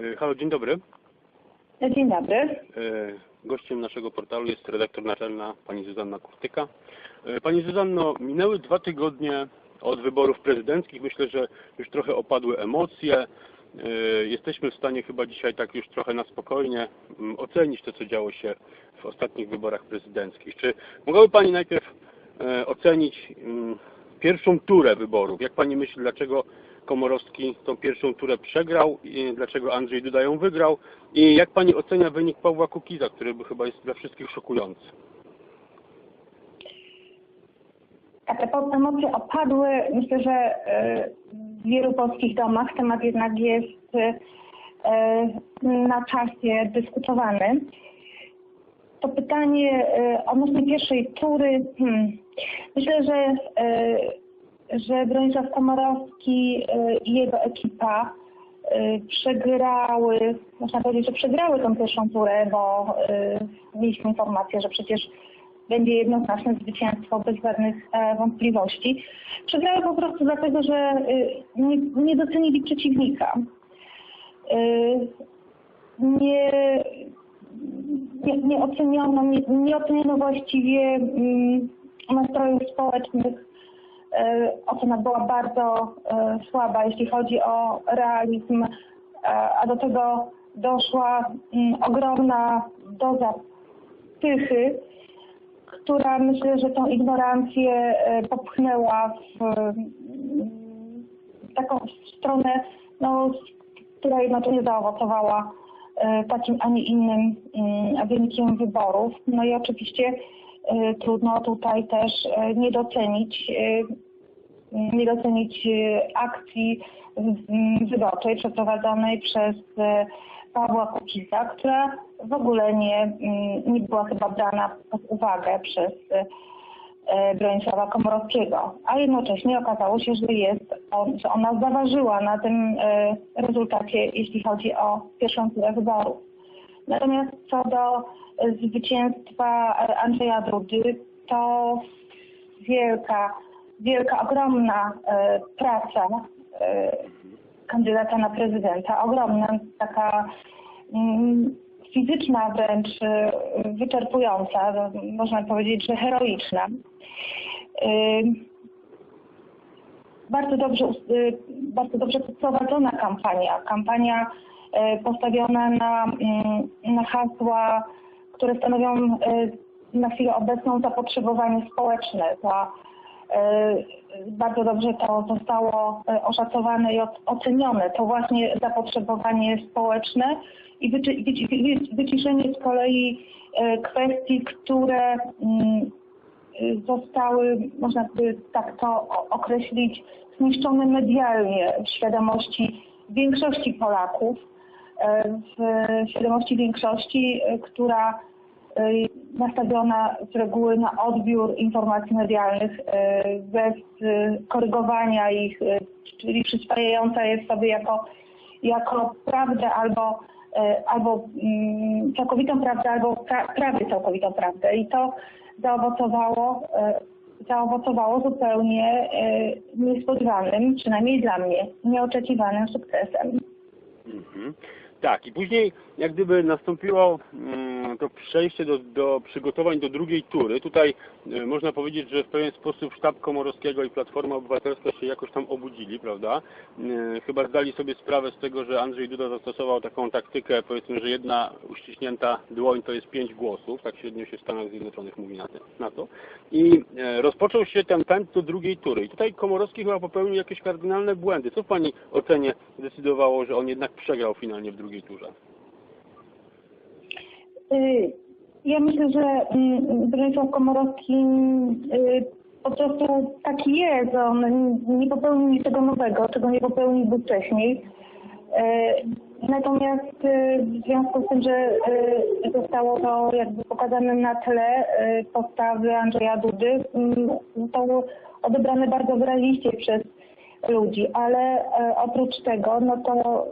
E, Halo, dzień dobry. Dzień dobry. E, Gościem naszego portalu jest redaktor naczelna pani Zuzanna Kurtyka. E, Pani Zuzanno, minęły dwa tygodnie od wyborów prezydenckich. Myślę, że już trochę opadły emocje. E, Jesteśmy w stanie chyba dzisiaj tak już trochę na spokojnie mm, ocenić to, co działo się w ostatnich wyborach prezydenckich. Czy mogłaby Pani najpierw e, ocenić mm, pierwszą turę wyborów? Jak Pani myśli, dlaczego Komorowski tą pierwszą turę przegrał i dlaczego Andrzej Duda ją wygrał i jak Pani ocenia wynik Pawła Kukiza, który chyba jest dla wszystkich szokujący? A te emocje opadły. Myślę, że e, w wielu polskich domach temat jednak jest e, na czasie dyskutowany. To pytanie e, odnośnie pierwszej tury. Hmm. Myślę, że, że Bronisław Komorowski e, i jego ekipa e, przegrały, można powiedzieć, że przegrały tą pierwszą turę, bo e, mieliśmy informację, że przecież będzie jednoznaczne zwycięstwo bez żadnych e, wątpliwości. Przegrały po prostu dlatego, że nie, nie docenili przeciwnika. Nie, nie, nie oceniono, nie, nie oceniono właściwie mm, nastrojów społecznych. E, Ocena była bardzo e, słaba, jeśli chodzi o realizm, e, a do tego doszła mm, ogromna doza pychy, która myślę, że tą ignorancję popchnęła w mm, taką stronę, no, która jednocześnie zaowocowała takim, a nie innym mm, wynikiem wyborów. No i oczywiście trudno tutaj też e, nie docenić, e, nie docenić e, akcji wyborczej przeprowadzonej przez e, Pawła Kukiza, która w ogóle nie, mm, nie była chyba brana pod uwagę przez e, Bronisława Komorowskiego, a jednocześnie okazało się, że jest że ona zaważyła na tym e, rezultacie, jeśli chodzi o pierwszą turę wyborów. Natomiast co do e, zwycięstwa Andrzeja Dudy, to wielka, wielka, ogromna e, praca e, kandydata na prezydenta, ogromna, taka mm, fizyczna wręcz wyczerpująca, można powiedzieć, że heroiczna. Bardzo dobrze, bardzo dobrze prowadzona kampania, kampania e, postawiona na, mm, na hasła, które stanowią e, na chwilę obecną zapotrzebowanie społeczne. Za, e, bardzo dobrze to zostało oszacowane i ocenione. To właśnie zapotrzebowanie społeczne i wyci- wyci- wy- wyciszenie z kolei kwestii, które mm, zostały, można by tak to określić, zniszczone medialnie w świadomości większości Polaków, w świadomości większości, która nastawiona z reguły na odbiór informacji medialnych e, bez e, korygowania ich, czyli przyswajająca je sobie jako, jako prawdę albo, albo mm, całkowitą prawdę, albo pra, prawie całkowitą prawdę. I to zaowocowało, zaowocowało zupełnie niespodziewanym, przynajmniej dla mnie, nieoczekiwanym sukcesem. Mhm. Tak, i później jak gdyby nastąpiło mm, to przejście do, do przygotowań do drugiej tury. Tutaj e, można powiedzieć, że w pewien sposób sztab Komorowskiego i Platforma Obywatelska się jakoś tam obudzili, prawda? E, Chyba zdali sobie sprawę z tego, że Andrzej Duda zastosował taką taktykę, powiedzmy, że jedna uściśnięta dłoń to jest pięć głosów, tak średnio się w Stanach Zjednoczonych mówi na, na to. I e, rozpoczął się ten pęd do drugiej tury. I tutaj Komorowski chyba popełnił jakieś kardynalne błędy. Co w Pani ocenie decydowało, że on jednak przegrał finalnie w drugiej turze? Y, Ja myślę, że mm, Bronisław Komorowski y, po prostu taki jest. On nie popełnił niczego nowego, czego nie popełniłby wcześniej. Y, Natomiast w związku z tym, że zostało to jakby pokazane na tle postawy Andrzeja Dudy, mm, zostało odebrane bardzo wyraziście przez ludzi, ale e, oprócz tego, no to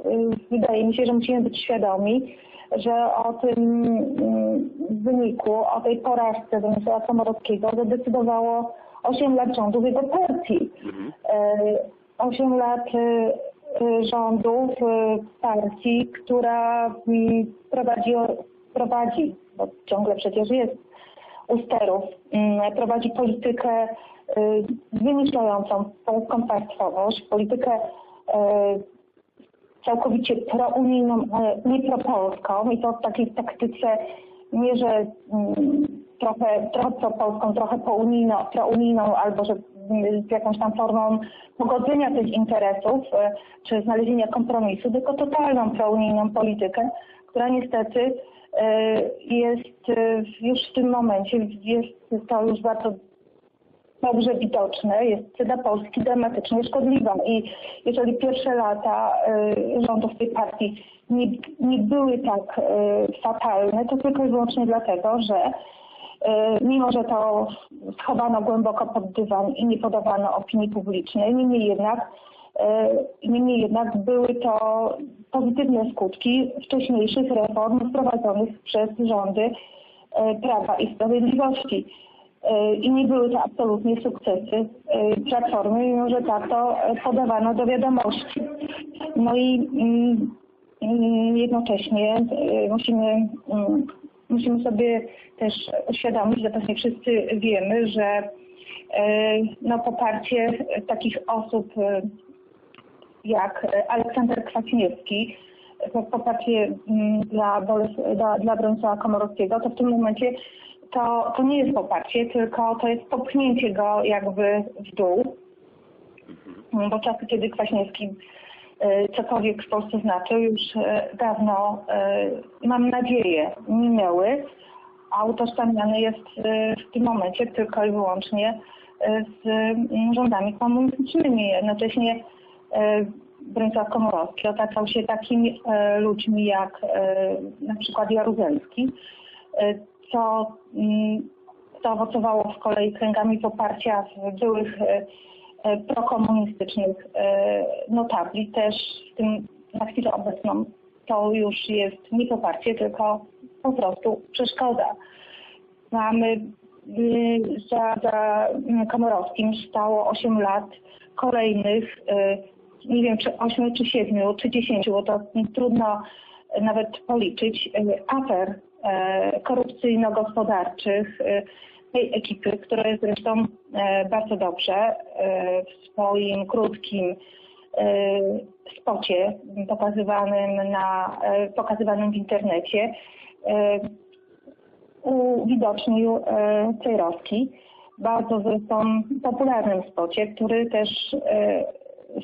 wydaje mi się, że musimy być świadomi, że o tym mm, wyniku, o tej porażce Bronisława Komorowskiego zadecydowało 8 lat rządów jego partii. Mhm. E, 8 lat e, rządów y, partii, która mm, prowadzi, prowadzi, bo ciągle przecież jest u sterów, mm, prowadzi politykę wymyślającą polską państwowość, politykę całkowicie prounijną, ale nie propolską i to w takiej taktyce nie, że mm, trochę, trochę propolską, trochę pounijną, prounijną albo że mm, z jakąś tam formą pogodzenia tych interesów e, czy znalezienia kompromisu, tylko totalną prounijną politykę, która niestety e, jest e, już w tym momencie, jest to już bardzo dobrze widoczne, jest dla Polski dramatycznie szkodliwa. I jeżeli pierwsze lata y, rządów tej partii nie, nie były tak y, fatalne, to tylko i wyłącznie dlatego, że y, mimo, że to schowano głęboko pod dywan i nie podawano opinii publicznej, niemniej jednak, niemniej jednak były to pozytywne skutki wcześniejszych reform wprowadzonych przez rządy Prawa i Sprawiedliwości. Y, I nie były to absolutnie sukcesy y, Platformy, mimo że tak to y, podawano do wiadomości. No i mm, mm, jednocześnie musimy, mm, musimy sobie też uświadomić, że pewnie wszyscy wiemy, że no, poparcie takich osób jak Aleksander Kwaśniewski, poparcie dla, dla, dla Bronisława Komorowskiego, to w tym momencie to, to nie jest poparcie, tylko to jest popchnięcie go jakby w dół. Bo czasy, kiedy Kwaśniewski e, cokolwiek w Polsce znaczył, już e, dawno, e, mam nadzieję, minęły, a utożsamiany jest w tym momencie tylko i wyłącznie z mm, rządami komunistycznymi. Jednocześnie Bronisław Komorowski otaczał się takimi ludźmi jak na przykład Jaruzelski, co, mm, co owocowało z kolei kręgami poparcia w byłych e, e, prokomunistycznych e, notabli. Też w tym na chwilę obecną to już jest nie poparcie, tylko po prostu przeszkoda. Mamy y, za, za Komorowskim stało 8 lat kolejnych, y, nie wiem czy 8 czy 7 czy 10, bo to trudno nawet policzyć, y, afer korupcyjno-gospodarczych e, tej ekipy, która jest zresztą e, bardzo dobrze e, w swoim krótkim e, spocie pokazywanym, na, e, pokazywanym w internecie e, uwidocznił e, Cejrowski, bardzo zresztą popularnym spocie, który też e,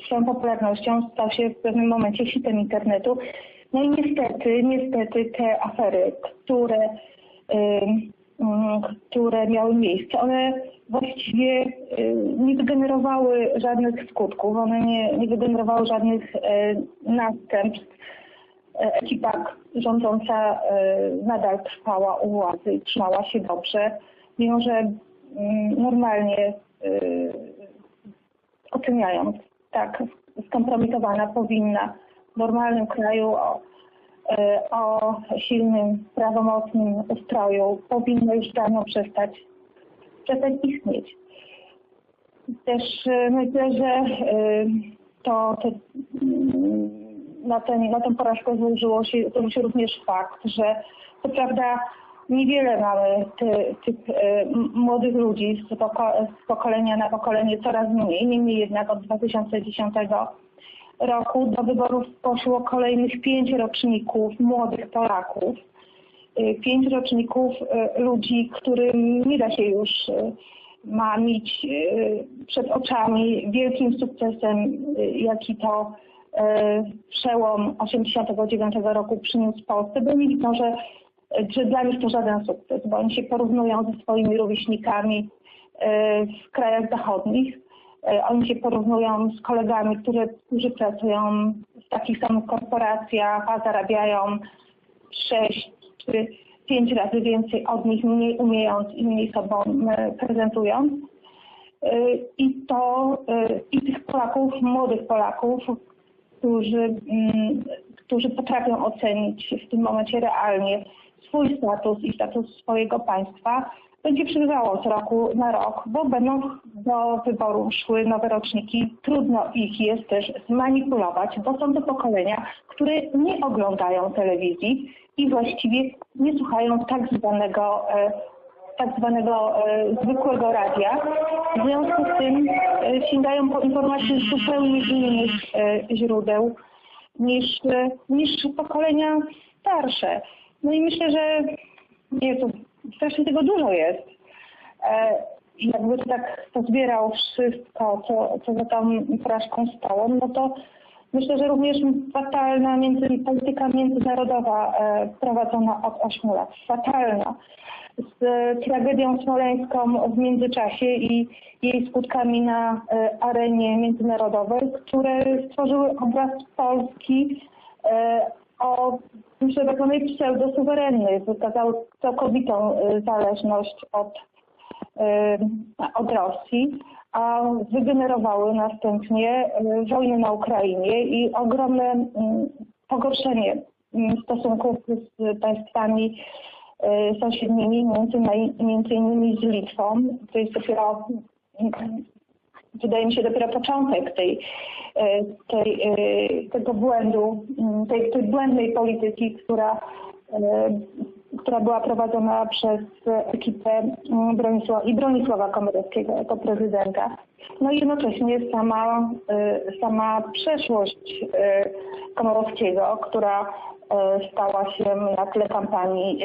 swoją popularnością stał się w pewnym momencie hitem internetu. No i niestety, niestety te afery, które, mm, które miały miejsce, one właściwie y, nie wygenerowały żadnych skutków, one nie, nie wygenerowały żadnych y, następstw. E, Ekipa rządząca y, nadal trwała u władzy i trzymała się dobrze, mimo że mm, normalnie oceniając, tak skompromitowana powinna normalnym kraju o, e, o silnym, prawomocnym ustroju powinno już dawno przestać, przestać istnieć. Też e, myślę, że e, to, to na, ten, na tę porażkę złożyło się, złożył się również fakt, że co prawda niewiele mamy ty, tych młodych ludzi z, poko, z pokolenia na pokolenie, coraz mniej. Niemniej jednak od 2010 roku do wyborów poszło kolejnych pięć roczników młodych Polaków. Y, Pięć roczników y, ludzi, którym nie da się już y, mamić przed oczami wielkim sukcesem, jaki to przełom 89 roku przyniósł Polsce, bo nie widzą, że, że dla nich to żaden sukces, bo oni się porównują ze swoimi rówieśnikami w krajach zachodnich. E, Oni się porównują z kolegami, które, którzy pracują w takich samych korporacjach, a zarabiają 6 czy 5 razy więcej od nich, mniej umiejąc i mniej sobą e, prezentując. E, I to i tych Polaków, młodych Polaków, którzy, mm, którzy potrafią ocenić w tym momencie realnie swój status i status swojego państwa, będzie przybywało z roku na rok, bo będą do wyborów szły nowe roczniki. Trudno ich jest też zmanipulować, bo są to pokolenia, które nie oglądają telewizji i właściwie nie słuchają tak zwanego, e, tak zwanego e, zwykłego radia. W związku z tym e, sięgają po informacje z zupełnie innych źródeł niż, niż pokolenia starsze. No i myślę, że nie, to strasznie tego dużo jest. E, I jakby tak pozbierał wszystko, co, co za tą porażką stało, no to myślę, że również fatalna między, polityka międzynarodowa e, prowadzona od 8 lat. Fatalna. Z e, tragedią smoleńską w międzyczasie i jej skutkami na arenie międzynarodowej, które stworzyły obraz Polski o myślę, tak zwanej pseudosuwerennej, wykazały całkowitą y, zależność od, y, od Rosji, a wygenerowały następnie y, wojnę na Ukrainie i ogromne mm, pogorszenie mm, stosunków z państwami sąsiednimi, między, między innymi z Litwą. To jest dopiero mm, wydaje mi się dopiero początek tej, e, tej, e, tego błędu, m, tej, tej błędnej polityki, która, e, która była prowadzona przez ekipę m, Bronisława, i Bronisława Komorowskiego jako prezydenta. No i jednocześnie sama, sama przeszłość Komorowskiego, która stała się na tle kampanii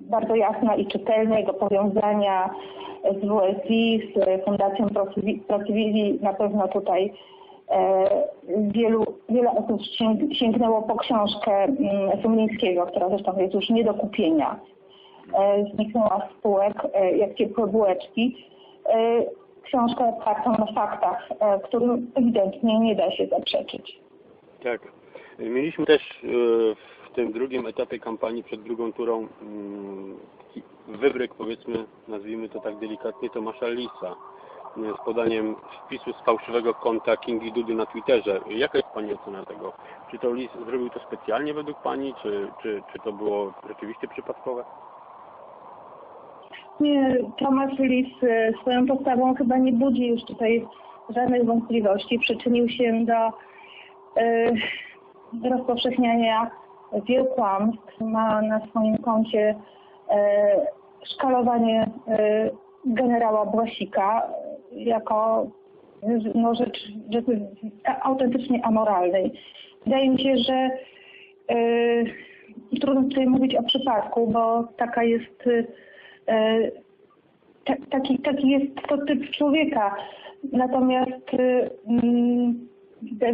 bardzo jasna i czytelna, jego powiązania z WSI, z Fundacją Procivivi. Na pewno tutaj e, wielu, wiele osób sięg, sięgnęło po książkę mm, Sumlińskiego, która zresztą jest już nie do kupienia. E, zniknęła z spółek e, jak ciepłe bułeczki. Książkę opartą na faktach, którym ewidentnie nie da się zaprzeczyć. Tak. Mieliśmy też w tym drugim etapie kampanii przed drugą turą mm, wybryk, powiedzmy, nazwijmy to tak delikatnie, Tomasza Lisa e, z podaniem wpisu z fałszywego konta Kingi Dudy na Twitterze. Jaka jest Pani ocena tego? Czy to Lis zrobił to specjalnie według Pani, czy, czy, czy to było rzeczywiście przypadkowe? Nie, Tomasz Lis e, swoją postawą chyba nie budzi już tutaj żadnych wątpliwości. Przyczynił się do e, rozpowszechniania wielu kłamstw. Ma na swoim koncie e, szkalowanie e, generała Błasika jako no, rzecz, rzeczy autentycznie amoralnej. Wydaje mi się, że e, trudno tutaj mówić o przypadku, bo taka jest e, ta, taki, taki jest to typ człowieka. Natomiast mm,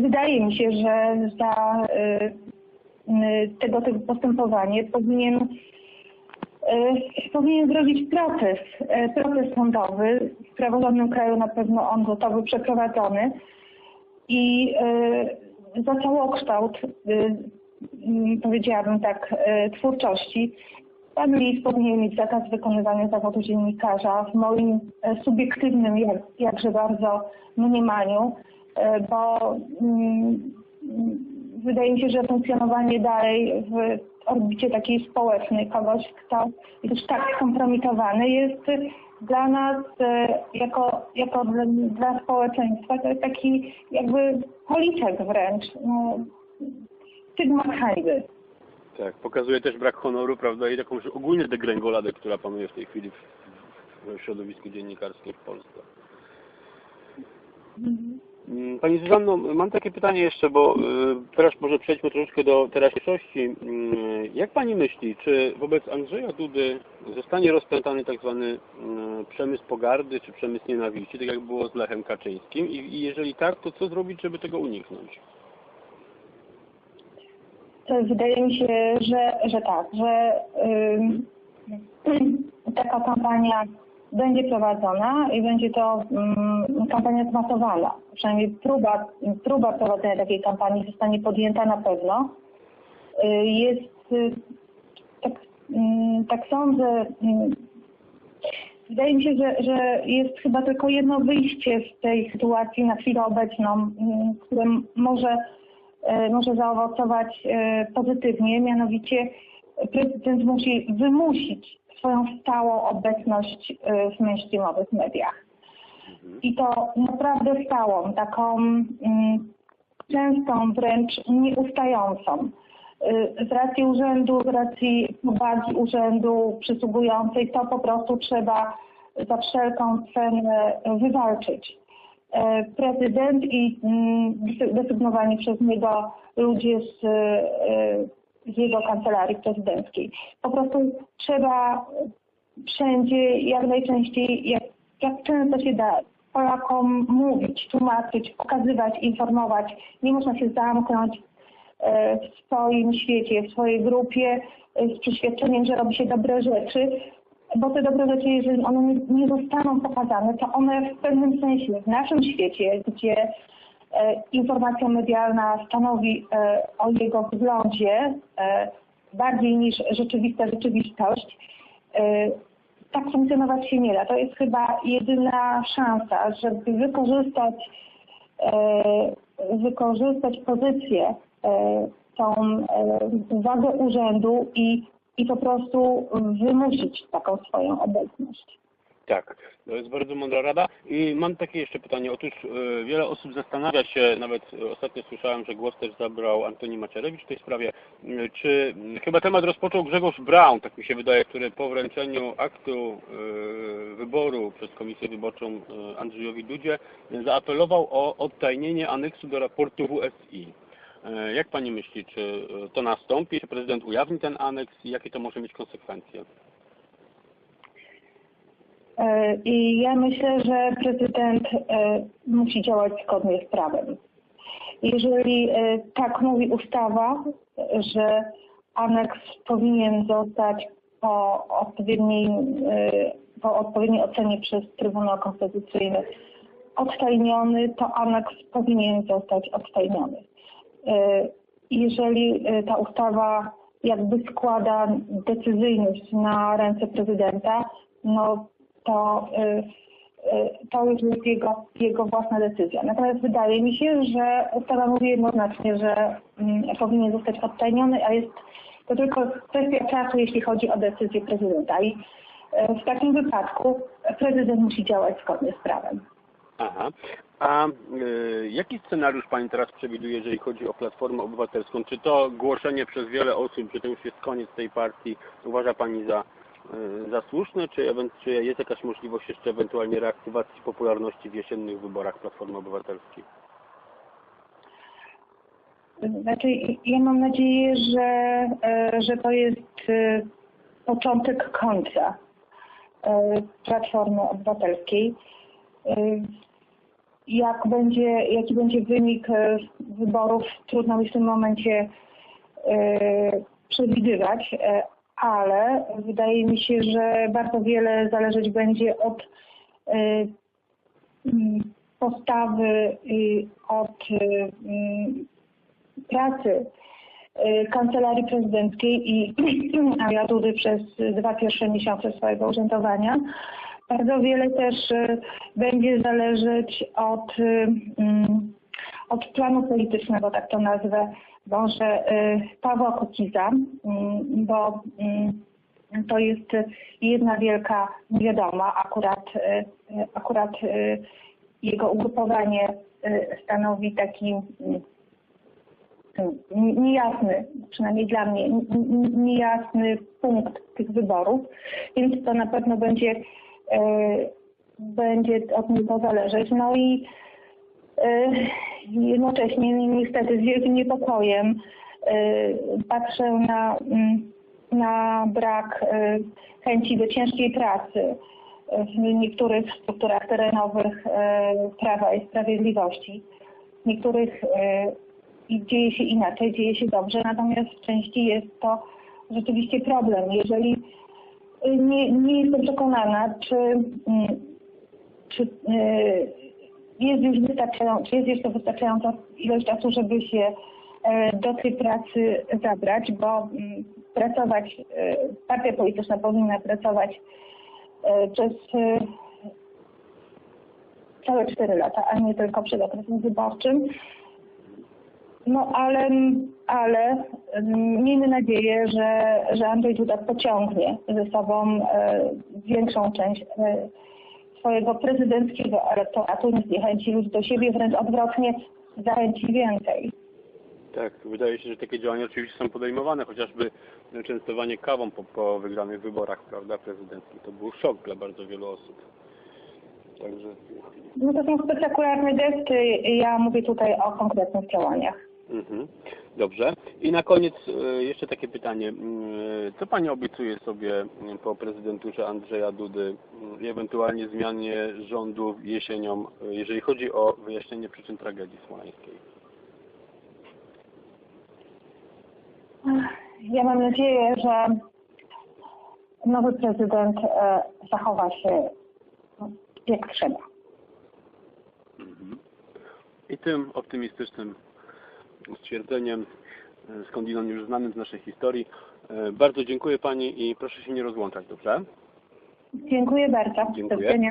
wydaje mi się, że za tego typu postępowanie powinien, y, powinien zrobić proces, y, proces sądowy. W praworządnym kraju na pewno on zostałby przeprowadzony i y, za całokształt, y, y, powiedziałabym tak, y, twórczości Pan Lis powinien mieć zakaz wykonywania zawodu dziennikarza w moim subiektywnym, jak, jakże bardzo mniemaniu, bo mm, mm, wydaje mi się, że funkcjonowanie dalej w orbicie takiej społecznej kogoś, kto jest tak skompromitowany jest dla nas e, jako, jako dla, społeczeństwa to jest taki jakby policzek wręcz, no, stygmat hańby. Tak, pokazuje też brak honoru, prawda, i taką ogólnie degręgoladę, która panuje w tej chwili w, w środowisku dziennikarskim w Polsce. Mm, Pani Zuzanno, mam takie pytanie jeszcze, bo y, teraz może przejdźmy troszeczkę do teraźniejszości. Mm, Jak Pani myśli, czy wobec Andrzeja Dudy zostanie rozpętany tak zwany mm, przemysł pogardy, czy przemysł nienawiści, tak jak było z Lechem Kaczyńskim? I, jeżeli tak, to co zrobić, żeby tego uniknąć? Wydaje mi się, że, że tak, że ym, taka kampania będzie prowadzona i będzie to ym, kampania zmasowana. Przynajmniej próba, próba prowadzenia takiej kampanii zostanie podjęta na pewno. Y, Jest, y, tak, ym, tak sądzę, ym, wydaje mi się, że, że jest chyba tylko jedno wyjście z tej sytuacji na chwilę obecną, które może e, może zaowocować e, pozytywnie, mianowicie prezydent musi wymusić swoją stałą obecność y, w mainstreamowych mediach. I to naprawdę stałą, taką mm, częstą, wręcz nieustającą. Y, Z racji urzędu, z racji wagi urzędu przysługującej, to po prostu trzeba za wszelką cenę wywalczyć. E, Prezydent i mm, desy- desygnowani przez niego ludzie z, z jego kancelarii prezydenckiej. Po prostu trzeba wszędzie, jak najczęściej, jak, jak często się da, Polakom mówić, tłumaczyć, pokazywać, informować. Nie można się zamknąć e, w swoim świecie, w swojej grupie e, z przeświadczeniem, że robi się dobre rzeczy, bo te dobre rzeczy, jeżeli one nie, nie zostaną pokazane, to one w pewnym sensie w naszym świecie, gdzie informacja medialna stanowi e, o jego wyglądzie e, bardziej niż rzeczywista rzeczywistość, e, tak funkcjonować się nie da. To jest chyba jedyna szansa, żeby wykorzystać, e, wykorzystać pozycję, e, tą e, wagę urzędu i, i po prostu wymusić taką swoją obecność. Tak, to jest bardzo mądra rada. I mam takie jeszcze pytanie. Otóż e, wiele osób zastanawia się, nawet ostatnio słyszałem, że głos też zabrał Antoni Macierewicz w tej sprawie, e, czy chyba temat rozpoczął Grzegorz Braun, tak mi się wydaje, który po wręczeniu aktu e, wyboru przez Komisję Wyborczą Andrzejowi Dudzie zaapelował o odtajnienie aneksu do raportu WSI. Jak Pani myśli, czy to nastąpi, czy prezydent ujawni ten aneks i jakie to może mieć konsekwencje? E, I ja myślę, że prezydent e, musi działać zgodnie z prawem. Jeżeli e, tak mówi ustawa, że aneks powinien zostać po odpowiedniej, po odpowiedniej ocenie przez Trybunał Konstytucyjny odtajniony, to aneks powinien zostać odtajniony. Jeżeli ta ustawa jakby składa decyzyjność na ręce prezydenta, no to, y, y, to już jest jego, jego własna decyzja. Natomiast wydaje mi się, że ustawa mówi jednoznacznie, że mm, powinien zostać odtajniony, a jest to tylko kwestia czasu, jeśli chodzi o decyzję prezydenta. I y, w takim wypadku prezydent musi działać zgodnie z prawem. Aha. A jaki scenariusz Pani teraz przewiduje, jeżeli chodzi o Platformę Obywatelską? Czy to głoszenie przez wiele osób, że to już jest koniec tej partii, uważa Pani za, za słuszne, czy, czy jest jakaś możliwość jeszcze ewentualnie reaktywacji popularności w jesiennych wyborach Platformy Obywatelskiej? Znaczy, ja mam nadzieję, że, e, że to jest e, początek końca e, Platformy Obywatelskiej. Jak będzie, jaki będzie wynik wyborów, trudno mi w tym momencie przewidywać, ale wydaje mi się, że bardzo wiele zależeć będzie od e, mm, postawy od mm, pracy y, Kancelarii Prezydenckiej i Dudy przez dwa pierwsze miesiące swojego urzędowania. Bardzo wiele też y, będzie zależeć od, y, mm, od planu politycznego, tak to nazwę, może y, Pawła Kukiza, mm, bo mm, to jest jedna wielka niewiadoma. Akurat, y, akurat y, jego ugrupowanie stanowi taki mm, niejasny, przynajmniej dla mnie, niejasny punkt tych wyborów, więc to na pewno będzie, będzie od niego zależeć. No i jednocześnie niestety z wielkim niepokojem e, patrzę na, mm, na brak e, chęci do ciężkiej pracy w niektórych strukturach terenowych e, Prawa i Sprawiedliwości. W niektórych dzieje się inaczej, dzieje się dobrze, natomiast w części jest to rzeczywiście problem. Jeżeli y, nie, nie jestem przekonana, czy, mm, czy y, jest już wystarczająco, czy jest jeszcze wystarczająca ilość czasu, żeby się e, do tej pracy zabrać, bo mm, pracować, e, partia polityczna powinna pracować e, przez całe 4 lata, a nie tylko przed okresem wyborczym. No ale, ale mm, miejmy nadzieję, że, że Andrzej Duda pociągnie ze sobą większą część swojego prezydenckiego elektoratu, nie zniechęci ludzi do siebie, wręcz odwrotnie, zachęci więcej. Tak, wydaje się, że takie działania oczywiście są podejmowane, chociażby częstowanie kawą po, po wygranych wyborach, prawda, prezydenckich. To był szok dla bardzo wielu osób. Także No to są spektakularne gesty, ja mówię tutaj o konkretnych działaniach. Mhm. Dobrze. I na koniec e, jeszcze takie pytanie. Mm, Co Pani obiecuje sobie mm, po prezydenturze Andrzeja Dudy mm, i ewentualnie zmianie rządu jesienią, e, jeżeli chodzi o wyjaśnienie przyczyn tragedii smoleńskiej? Ja mam nadzieję, że nowy prezydent e, zachowa się jak trzeba. Mhm. I tym optymistycznym stwierdzeniem, e, skądinąd już znanym z naszej historii, e, bardzo dziękuję Pani i proszę się nie rozłączać, dobrze? Dziękuję bardzo. Do Dziękuję. widzenia.